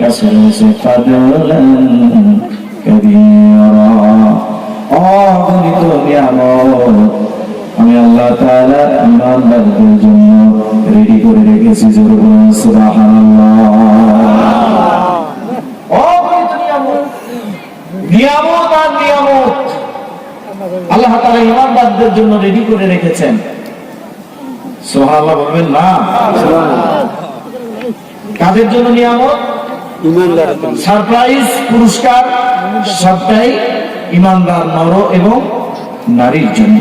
কাছে রয়েছে ফাদলান কাবীরা অগণিত নিয়ামত আমি আল্লাহ তাআলা ইমানদারদের জন্য রেডি করে রেখেছি জোরে বলুন সুবহানাল্লাহ। অগণিত নিয়ামত নিয়ামত আর নিয়ামত। আল্লাহ তাআলা ইমানদারদের জন্য রেডি করে রেখেছেন। সুবহানাল্লাহ বলবেন না? কাদের জন্য নিয়ামত? সারপ্রাইজ, পুরস্কার, সবটাই ইমানদার নর এবং নারীর জন্য।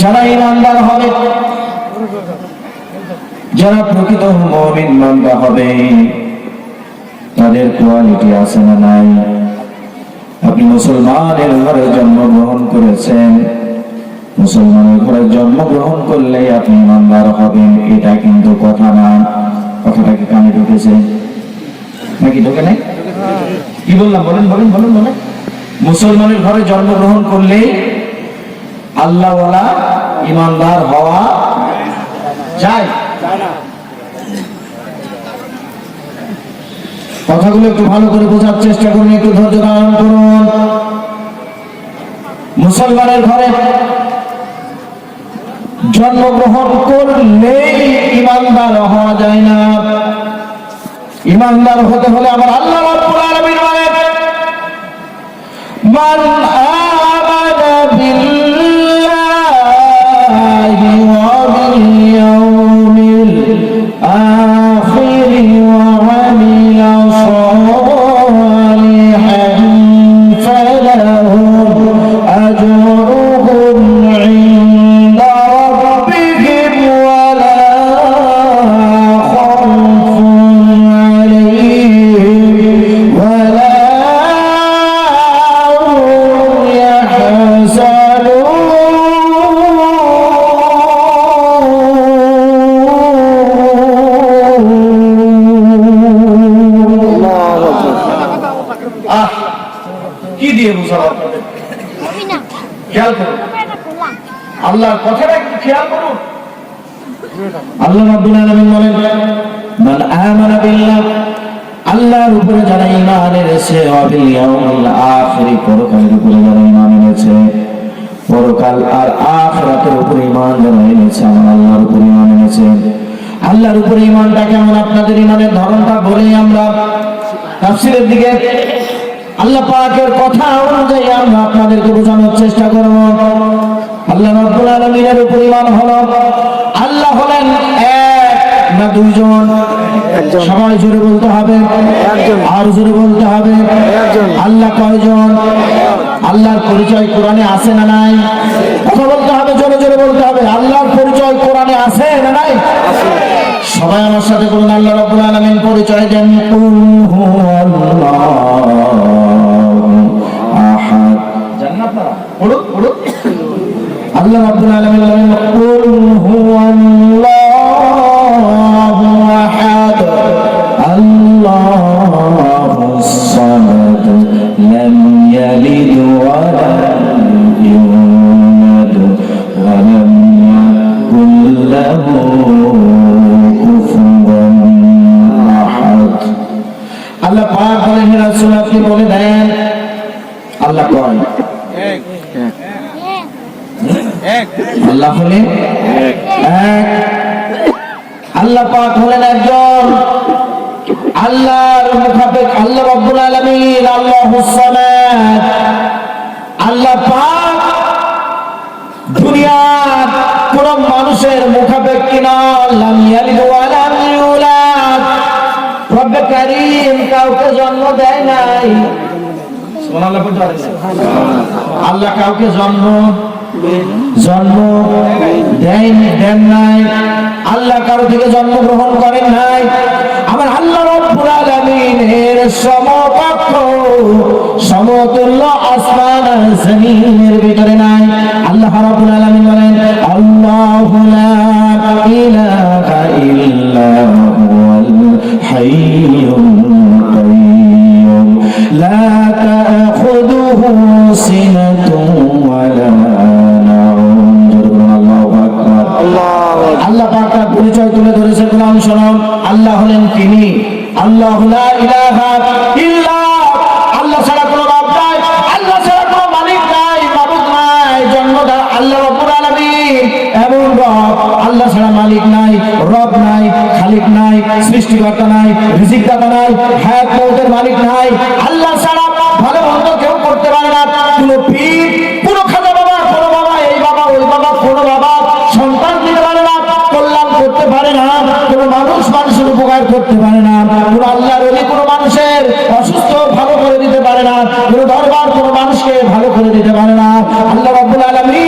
যারা ইমানদার হবে, যারা প্রকৃত হবে, তাদের কোয়ালিটি আছে না নাই? আপনি মুসলমানের ঘরে জন্মগ্রহণ করেছেন মুসলমানের ঘরে জন্মগ্রহণ করলে আপনি ইমানদার হবেন, এটা কিন্তু কথা না। কথাটা কি কানে ঢুকেছে? নাকি ঢুকে নাই? কি বললাম? বলেন বলেন বলেন বলেন। মুসলমানের ঘরে জন্মগ্রহণ করলেই আল্লাহওয়ালা ইমানদার হওয়া যায়। কথাগুলো একটু ভালো করে বোঝার চেষ্টা করুন, একটু ধৈর্য ধারণ করুন। মুসলমানের ঘরে জন্মগ্রহণ করলেই ইমানদার হওয়া যায় না। ইমানদার হতে হলে আমার আল্লাহ রাব্বুল আল্লাহর উপরে যারা ঈমান এনেছে পরকালের উপরে যারা এনেছে, পরকাল আর উপরে যারা এনেছে, আমার আল্লাহর উপরে এনেছে। আল্লাহর উপরে কেমন? আপনাদের ঈমানের ধরনটা বলেই আমরা দিকে আল্লাহ পাকের কথা অনুযায়ী আমরা আপনাদেরকে বোঝানোর চেষ্টা করব। আল্লাহ রাব্বুল আলামিনের পরিমাণ হলো আল্লাহ হলেন এক না দুইজন? একজন। সবাই জোরে বলতে হবে। একজন। আর জোরে বলতে হবে? একজন। আল্লাহ কয়জন? আল্লাহর পরিচয় কোরআনে আছে না নাই? কথা বলতে হবে জোরে জোরে বলতে হবে। আল্লাহর পরিচয় কোরআনে আছে না নাই? সবাই আমার সাথে বলুন আল্লাহ রাব্বুল আলামিন পরিচয় দেন। কুল আল্লাহ রাব্বুল আলামিন বলেন, কুল হুয়াল্লাহু আহাদ, আল্লাহুস সামাদ, লাম ইয়ালিদ ওয়া লাম ইউলাদ ওয়া লাম আল্লাহ পাক বলেন রাসূল, আপনি বলে দেন, আল্লাহ কয় আল্লাহ হলেন এক। আল্লাহ পাক হলেন একজন। আল্লাহর মুখাপেক আল্লাহ রব্বুল আলামিন আল্লাহুস সামাদ। আল্লাহ পাক দুনিয়ার কোন মানুষের মুখাপেক্ষী না লাম ইয়ালিদ ওয়া লাম ইউলাদ। রব্বে কারীম কাউকে জন্ম দেয় নাই। সুবহানাল্লাহ? আল্লাহ কাউকে জন্ম জন্ম দেয়নি, দেন নাই। আল্লাহ কারও থেকে জন্মগ্রহণ করেন নাই। আমার আল্লাহ রব্বুল আলামিনের সমতুল্য আসমান জমিনের ভিতরে নাই। আল্লাহ রাব্বুল আলামিন বলেন, আল্লাহু লা ইলাহা ইল্লা হুয়াল হাইয়ুল আল্লাহ পাক পরিচয় তুলে ধরেছে, গোলাম শোনো। আল্লাহ হলেন তিনি। আল্লাহ ইলাহা আল্লাহ ছাড়া কোনো বাপ নাই, আল্লাহ ছাড়া কোনো মালিক নাই মাবুদ নাই জন্মদার আল্লাহ রব্বুল আলামিন। এবং রব আল্লাহ ছাড়া মালিক নাই, রব নাই, খালিক নাই, সৃষ্টিকর্তা নাই, রিজিকদাতা নাই হ্যাঁ মৌতের মালিক নাই। আল্লাহ ছাড়া ভালো মন্দ কেউ করতে পারে না। কোনো উপকার করতে পারে না। কোনো আল্লাহর অলি কোনো মানুষের অসুস্থ ভালো করে দিতে পারে না। কোনো দরবার কোনো মানুষকে ভালো করে দিতে পারে না। আল্লাহ রাব্বুল আলামিন